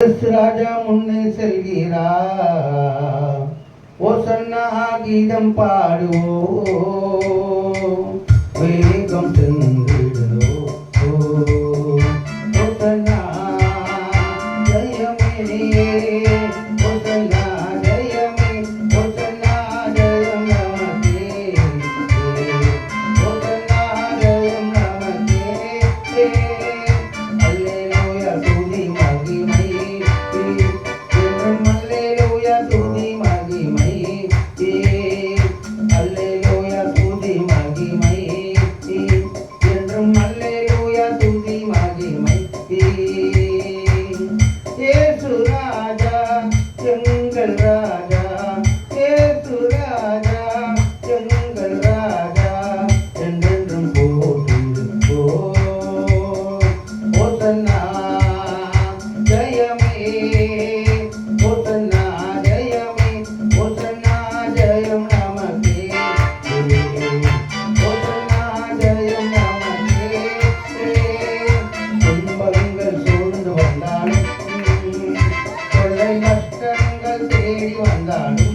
ராஜா முன்னே செல்கிறா. ஓ சன்னா கீதம் பாடுவோ வேகம் சென்று రాజా ఏసు రాజా. అందడు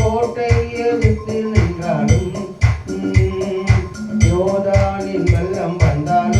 கோட்டையை விட்டு நின்றாலும் யோதானின் வெள்ளம் வந்தாலும்